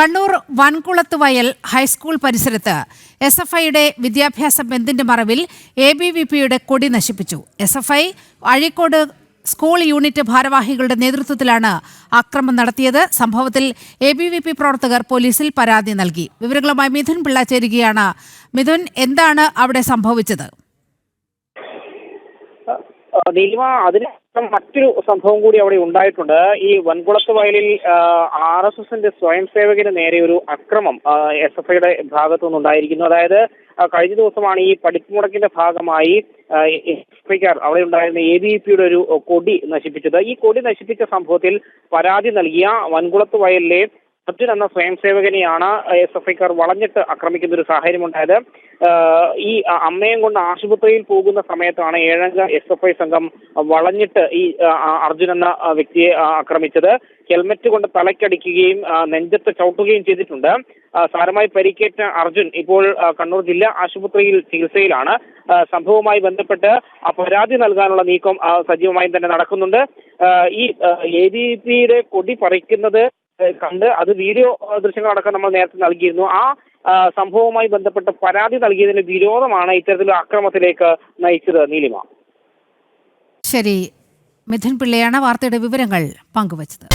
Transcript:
കണ്ണൂർ വൻകുളത്ത് വയൽ ഹൈസ്കൂൾ പരിസരത്ത് S F ഐയുടെ വിദ്യാഭ്യാസ ബന്ദിന്റെ മറവിൽ എ ബി വി പിയുടെ കൊടി നശിപ്പിച്ചു. S F I Azhikode school unit ഭാരവാഹികളുടെ നേതൃത്വത്തിലാണ് അക്രമം നടത്തിയത്. സംഭവത്തിൽ എ ബി വി പി പ്രവർത്തകർ പോലീസിൽ പരാതി നൽകി. വിവരങ്ങളുമായി മിഥുൻ പിള്ള ചേരുകയാണ്. മിഥുൻ എന്താണ് അവിടെ സംഭവിച്ചത്? നീലിമ അതിന് മറ്റൊരു സംഭവം കൂടി അവിടെ ഉണ്ടായിട്ടുണ്ട്. ഈ വൻകുളത്ത് വയലിൽ ആർ എസ് എസിന്റെ സ്വയം സേവകന് നേരെ ഒരു അക്രമം എസ് എഫ് ഐയുടെ ഭാഗത്തു നിന്നുണ്ടായിരിക്കുന്നു. അതായത് കഴിഞ്ഞ ദിവസമാണ് ഈ പഠിപ്പുമുടക്കിന്റെ ഭാഗമായി എസ് ഐക്കാർ അവിടെ ഉണ്ടായിരുന്ന എ ബി പിയുടെ ഒരു കൊടി നശിപ്പിച്ചത്. ഈ കൊടി നശിപ്പിച്ച സംഭവത്തിൽ പരാതി നൽകിയ വൻകുളത്ത് വയലിലെ അർജുൻ എന്ന സ്വയം സേവകനെയാണ് എസ് എഫ് ഐക്കാർ വളഞ്ഞിട്ട് ആക്രമിക്കുന്ന ഒരു സാഹചര്യം ഉണ്ടായത് ഈ അമ്മയും കൊണ്ട് ആശുപത്രിയിൽ പോകുന്ന സമയത്താണ് ഏഴംഗ എസ് എഫ് ഐ സംഘം വളഞ്ഞിട്ട് ഈ അർജുൻ എന്ന വ്യക്തിയെ ആക്രമിച്ചത്. ഹെൽമറ്റ് കൊണ്ട് തലയ്ക്കടിക്കുകയും നെഞ്ചത്ത് ചവിട്ടുകയും ചെയ്തിട്ടുണ്ട്. സാരമായി പരിക്കേറ്റ അർജുൻ ഇപ്പോൾ കണ്ണൂർ ജില്ലാ ആശുപത്രിയിൽ ചികിത്സയിലാണ്. സംഭവവുമായി ബന്ധപ്പെട്ട് പരാതി നൽകാനുള്ള നീക്കം സജീവമായും തന്നെ നടക്കുന്നുണ്ട്. ഈ എ ബി പിയുടെ കൊടി പറിക്കുന്നത് കണ്ട് അത് വീഡിയോ ദൃശ്യങ്ങളടക്കം നമ്മൾ നേരത്തെ നൽകിയിരുന്നു. ആ, സംഭവവുമായി ബന്ധപ്പെട്ട് പരാതി നൽകിയതിന് വിരോധമാണ് ഇത്തരത്തിലുള്ള അക്രമത്തിലേക്ക് നയിച്ചത് നീലിമ. ശരി. മിഥുൻ പിള്ളയാണ് വാർത്തയുടെ വിവരങ്ങൾ പങ്കുവച്ചത്.